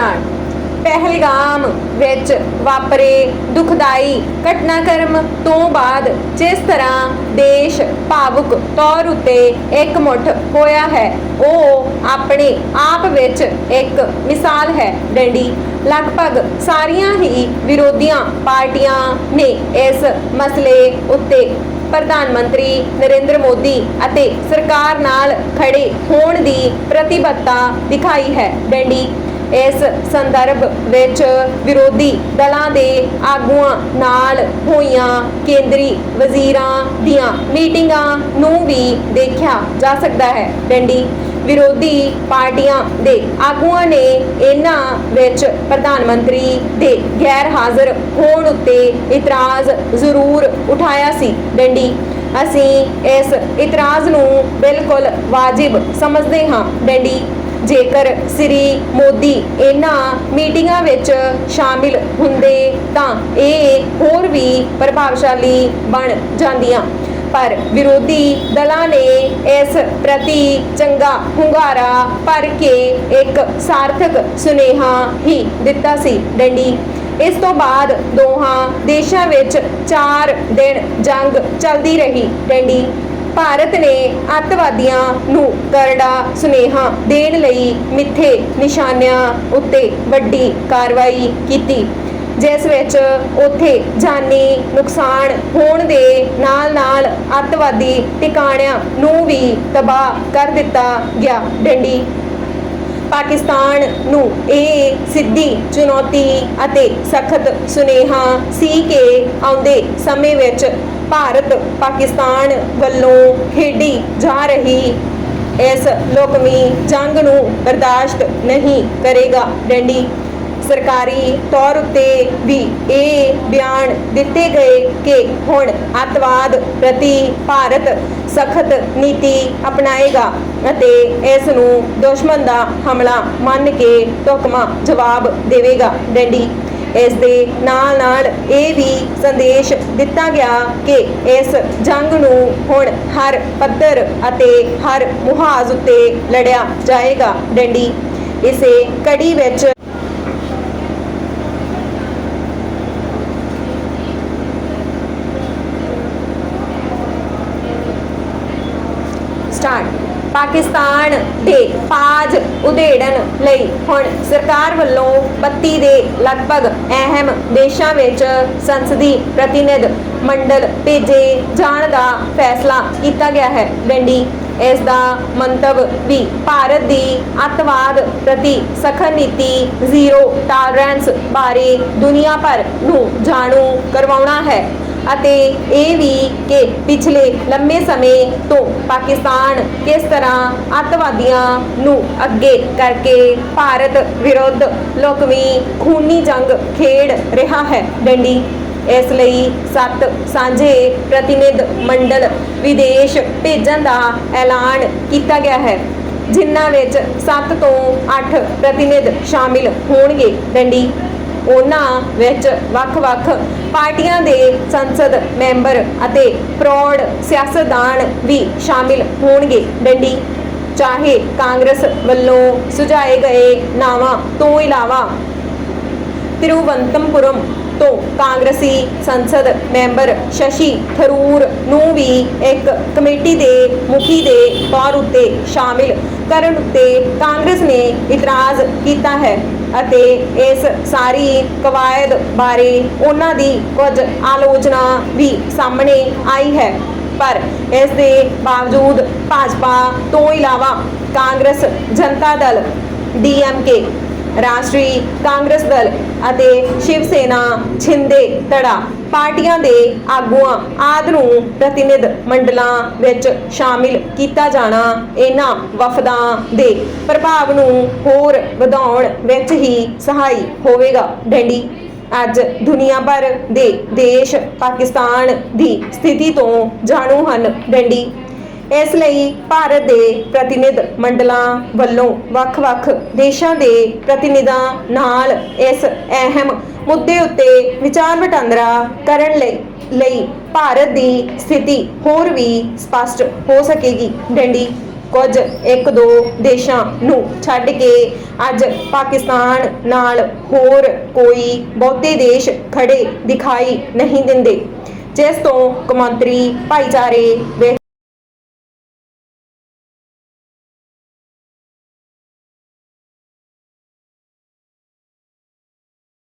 Start Pahalgam ਵਿੱਚ ਵਾਪਰੇ ਦੁਖਦਾਈ ਘਟਨਾਕ੍ਰਮ ਤੋਂ ਬਾਅਦ ਜਿਸ ਤਰ੍ਹਾਂ ਦੇਸ਼ ਭਾਵੁਕ ਤੌਰ ਉੱਤੇ ਇਕਮੁੱਠ ਹੋਇਆ ਹੈ, ਉਹ ਆਪਣੇ ਆਪ ਵਿੱਚ ਇੱਕ ਮਿਸਾਲ ਹੈ ਡੰਡੀ। ਲਗਭਗ ਸਾਰੀਆਂ ਹੀ ਵਿਰੋਧੀਆਂ ਪਾਰਟੀਆਂ ਨੇ ਇਸ ਮਸਲੇ ਉੱਤੇ ਪ੍ਰਧਾਨ ਮੰਤਰੀ ਨਰਿੰਦਰ ਮੋਦੀ ਅਤੇ ਸਰਕਾਰ ਨਾਲ ਖੜੇ ਹੋਣ ਦੀ ਪ੍ਰਤੀਬੱਧਤਾ ਦਿਖਾਈ ਹੈ। ਡੰਡੀ ਇਸ ਸੰਦਰਭ ਵਿੱਚ ਵਿਰੋਧੀ ਦਲਾਂ ਦੇ ਆਗੂਆਂ ਨਾਲ ਹੋਈਆਂ ਕੇਂਦਰੀ ਵਜ਼ੀਰਾਂ ਦੀਆਂ ਮੀਟਿੰਗਾਂ ਨੂੰ ਵੀ ਦੇਖਿਆ ਜਾ ਸਕਦਾ ਹੈ। ਡੰਡੀ ਵਿਰੋਧੀ ਪਾਰਟੀਆਂ ਦੇ ਆਗੂਆਂ ਨੇ ਇਹਨਾਂ ਵਿੱਚ ਪ੍ਰਧਾਨ ਮੰਤਰੀ ਦੇ ਗੈਰ ਹਾਜ਼ਰ ਹੋਣ ਉੱਤੇ ਇਤਰਾਜ਼ ਜ਼ਰੂਰ ਉਠਾਇਆ ਸੀ। ਡੰਡੀ, ਅਸੀਂ ਇਸ ਇਤਰਾਜ਼ ਨੂੰ ਬਿਲਕੁਲ ਵਾਜਿਬ ਸਮਝਦੇ ਹਾਂ। ਡੰਡੀ ਜੇਕਰ ਸ੍ਰੀ ਮੋਦੀ ਇਹਨਾਂ ਮੀਟਿੰਗਾਂ ਵਿੱਚ ਸ਼ਾਮਿਲ ਹੁੰਦੇ ਤਾਂ ਇਹ ਹੋਰ ਵੀ ਪ੍ਰਭਾਵਸ਼ਾਲੀ ਬਣ ਜਾਂਦੀਆਂ। ਪਰ ਵਿਰੋਧੀ ਦਲਾਂ ਨੇ ਇਸ ਪ੍ਰਤੀ ਚੰਗਾ ਹੁੰਗਾਰਾ ਭਰ ਕੇ ਇੱਕ ਸਾਰਥਕ ਸੁਨੇਹਾ ਹੀ ਦਿੱਤਾ ਸੀ ਡੰਡੀ। ਇਸ ਤੋਂ ਬਾਅਦ ਦੋਹਾਂ ਦੇਸ਼ਾਂ ਵਿੱਚ 4 ਦਿਨ ਜੰਗ ਚੱਲਦੀ ਰਹੀ ਡੰਡੀ। ਭਾਰਤ ਨੇ ਅੱਤਵਾਦੀਆਂ ਨੂੰ ਕਰੜਾ ਸੁਨੇਹਾ ਦੇਣ ਲਈ ਮਿੱਥੇ ਨਿਸ਼ਾਨਿਆਂ ਉੱਤੇ ਵੱਡੀ ਕਾਰਵਾਈ ਕੀਤੀ, ਜਿਸ ਵਿੱਚ ਉੱਥੇ ਜਾਨੀ ਨੁਕਸਾਨ ਹੋਣ ਦੇ ਨਾਲ-ਨਾਲ ਅੱਤਵਾਦੀ ਟਿਕਾਣਿਆਂ ਨੂੰ ਵੀ ਤਬਾਹ ਕਰ ਦਿੱਤਾ ਗਿਆ। ਡੰਡੀ ਪਾਕਿਸਤਾਨ ਨੂੰ ਇਹ ਸਿੱਧੀ ਚੁਣੌਤੀ ਅਤੇ ਸਖਤ ਸੁਨੇਹਾ ਸੀ ਕਿ ਆਉਂਦੇ ਸਮੇਂ ਵਿੱਚ ਭਾਰਤ ਪਾਕਿਸਤਾਨ ਵੱਲੋਂ ਖੇਡੀ ਜਾ ਰਹੀ ਇਸ ਲੋਕਮੀ ਜੰਗ ਨੂੰ ਬਰਦਾਸ਼ਤ ਨਹੀਂ ਕਰੇਗਾ। ਡੰਡੀ ਸਰਕਾਰੀ ਤੌਰ ਉੱਤੇ ਵੀ ਇਹ ਬਿਆਨ ਦਿੱਤੇ ਗਏ ਕਿ ਹੁਣ ਅੱਤਵਾਦ ਪ੍ਰਤੀ ਭਾਰਤ ਸਖਤ ਨੀਤੀ ਅਪਣਾਏਗਾ ਅਤੇ ਇਸ ਨੂੰ ਦੁਸ਼ਮਣ ਦਾ ਹਮਲਾ ਮੰਨ ਕੇ ਢੁਕਵਾਂ ਜਵਾਬ ਦੇਵੇਗਾ। ਡੰਡੀ, ਇਸ ਦੇ ਨਾਲ ਨਾਲ ਇਹ ਵੀ ਸੰਦੇਸ਼ ਦਿੱਤਾ ਗਿਆ ਕਿ ਇਸ ਜੰਗ ਨੂੰ ਹੁਣ ਹਰ ਪੱਧਰ ਅਤੇ ਹਰ ਮੁਹਾਜ਼ ਉੱਤੇ ਲੜਿਆ ਜਾਏਗਾ। ਡੰਡੀ, ਇਸੇ ਕੜੀ ਵਿੱਚ ਪਾਕਿਸਤਾਨ ਦੇ ਪਾਜ ਉਧੇੜਨ ਲਈ ਹੁਣ ਸਰਕਾਰ ਵੱਲੋਂ 32 ਦੇ ਲਗਭਗ ਅਹਿਮ ਦੇਸ਼ਾਂ ਵਿੱਚ ਸੰਸਦੀ ਪ੍ਰਤੀਨਿਧ ਮੰਡਲ ਭੇਜੇ ਜਾਣ ਦਾ ਫੈਸਲਾ ਕੀਤਾ ਗਿਆ ਹੈ। ਡੰਡੀ ਇਸ ਦਾ ਮੰਤਵ ਵੀ ਭਾਰਤ ਦੀ ਅੱਤਵਾਦ ਪ੍ਰਤੀ ਸਖਤ ਨੀਤੀ, ਜ਼ੀਰੋ ਟਾਲਰੈਂਸ ਬਾਰੇ ਦੁਨੀਆ ਭਰ ਨੂੰ ਜਾਣੂ ਕਰਵਾਉਣਾ ਹੈ। ਅਤੇ ਇਹ ਵੀ ਕਿ ਪਿਛਲੇ ਲੰਮੇ ਸਮੇਂ ਤੋਂ ਪਾਕਿਸਤਾਨ ਕਿਸ ਤਰ੍ਹਾਂ ਅੱਤਵਾਦੀਆਂ ਨੂੰ ਅੱਗੇ ਕਰਕੇ ਭਾਰਤ ਵਿਰੁੱਧ ਲੋਕਮੀ ਖੂਨੀ ਜੰਗ ਖੇਡ ਰਿਹਾ ਹੈ। ਡੰਡੀ, ਇਸ ਲਈ ਸੱਤ ਸਾਂਝੇ ਪ੍ਰਤੀਨਿਧ ਮੰਡਲ ਵਿਦੇਸ਼ ਭੇਜਣ ਦਾ ਐਲਾਨ ਕੀਤਾ ਗਿਆ ਹੈ, ਜਿਨ੍ਹਾਂ ਵਿੱਚ 7 ਤੋਂ 8 ਪ੍ਰਤੀਨਿਧ ਸ਼ਾਮਿਲ ਹੋਣਗੇ। ਡੰਡੀ ਉਹਨਾਂ ਵਿੱਚ ਵੱਖ-ਵੱਖ ਪਾਰਟੀਆਂ ਦੇ ਸੰਸਦ ਮੈਂਬਰ ਅਤੇ ਪ੍ਰੌੜ ਸਿਆਸਤਦਾਨ ਵੀ ਸ਼ਾਮਿਲ ਹੋਣਗੇ। ਡੰਡੀ, ਚਾਹੇ ਕਾਂਗਰਸ ਵੱਲੋਂ ਸੁਝਾਏ ਗਏ ਨਾਵਾਂ ਤੋਂ ਇਲਾਵਾ ਤਿਰੂਵੰਤਮਪੁਰਮ ਤੋਂ ਕਾਂਗਰਸੀ ਸੰਸਦ ਮੈਂਬਰ ਸ਼ਸ਼ੀ ਥਰੂਰ ਨੂੰ ਵੀ ਇੱਕ ਕਮੇਟੀ ਦੇ ਮੁਖੀ ਦੇ ਤੌਰ ਉੱਤੇ ਸ਼ਾਮਿਲ ਕਰਨ ਉੱਤੇ ਕਾਂਗਰਸ ਨੇ ਇਤਰਾਜ਼ ਕੀਤਾ ਹੈ। ਅਤੇ ਇਸ ਸਾਰੀ ਕਵਾਇਦ ਬਾਰੇ ਉਹਨਾਂ ਦੀ ਕੁਝ ਆਲੋਚਨਾ ਵੀ ਸਾਹਮਣੇ ਆਈ ਹੈ। ਪਰ ਇਸ ਦੇ ਬਾਵਜੂਦ ਭਾਜਪਾ ਤੋਂ ਇਲਾਵਾ ਕਾਂਗਰਸ ਜਨਤਾ ਦਲ ਡੀਐਮਕੇ ਰਾਸ਼ਟਰੀ ਕਾਂਗਰਸ ਦਲ ਅਤੇ ਸ਼ਿਵ ਸੈਨਾ ਛਿੰਦੇ ਧੜਾ ਪਾਰਟੀਆਂ ਦੇ ਆਗੂਆਂ ਆਦ ਨੂੰ ਪ੍ਰਤੀਨਿਧ ਮੰਡਲਾਂ ਵਿੱਚ ਸ਼ਾਮਿਲ ਕੀਤਾ ਜਾਣਾ ਇਹਨਾਂ ਵਫਦਾਂ ਦੇ ਪ੍ਰਭਾਵ ਨੂੰ ਹੋਰ ਵਧਾਉਣ ਵਿੱਚ ਹੀ ਸਹਾਈ ਹੋਵੇਗਾ। ਡੰਡੀ, ਅੱਜ ਦੁਨੀਆ ਭਰ ਦੇ ਦੇਸ਼ ਪਾਕਿਸਤਾਨ ਦੀ ਸਥਿਤੀ ਤੋਂ ਜਾਣੂ ਹਨ। ਡੰਡੀ ਇਸ ਲਈ ਭਾਰਤ ਦੇ ਪ੍ਰਤੀਨਿਧ ਮੰਡਲਾਂ ਵੱਲੋਂ ਵੱਖ-ਵੱਖ ਦੇਸ਼ਾਂ ਦੇ ਪ੍ਰਤੀਨਿਧਾਂ ਨਾਲ ਇਸ ਅਹਿਮ ਮੁੱਦੇ ਉੱਤੇ ਵਿਚਾਰ ਵਟਾਂਦਰਾ ਕਰਨ ਲਈ ਲਈ ਭਾਰਤ ਦੀ ਸਥਿਤੀ ਹੋਰ ਵੀ ਸਪਸ਼ਟ ਹੋ ਸਕੇਗੀ। ਡੰਡੀ, ਕੁਝ ਇੱਕ ਦੋ ਦੇਸ਼ਾਂ ਨੂੰ ਛੱਡ ਕੇ ਅੱਜ ਪਾਕਿਸਤਾਨ ਨਾਲ ਹੋਰ ਕੋਈ ਬਹੁਤੇ ਦੇਸ਼ ਖੜੇ ਦਿਖਾਈ ਨਹੀਂ ਦਿੰਦੇ, ਜਿਸ ਤੋਂ ਕੌਮਾਂਤਰੀ ਭਾਈਚਾਰੇ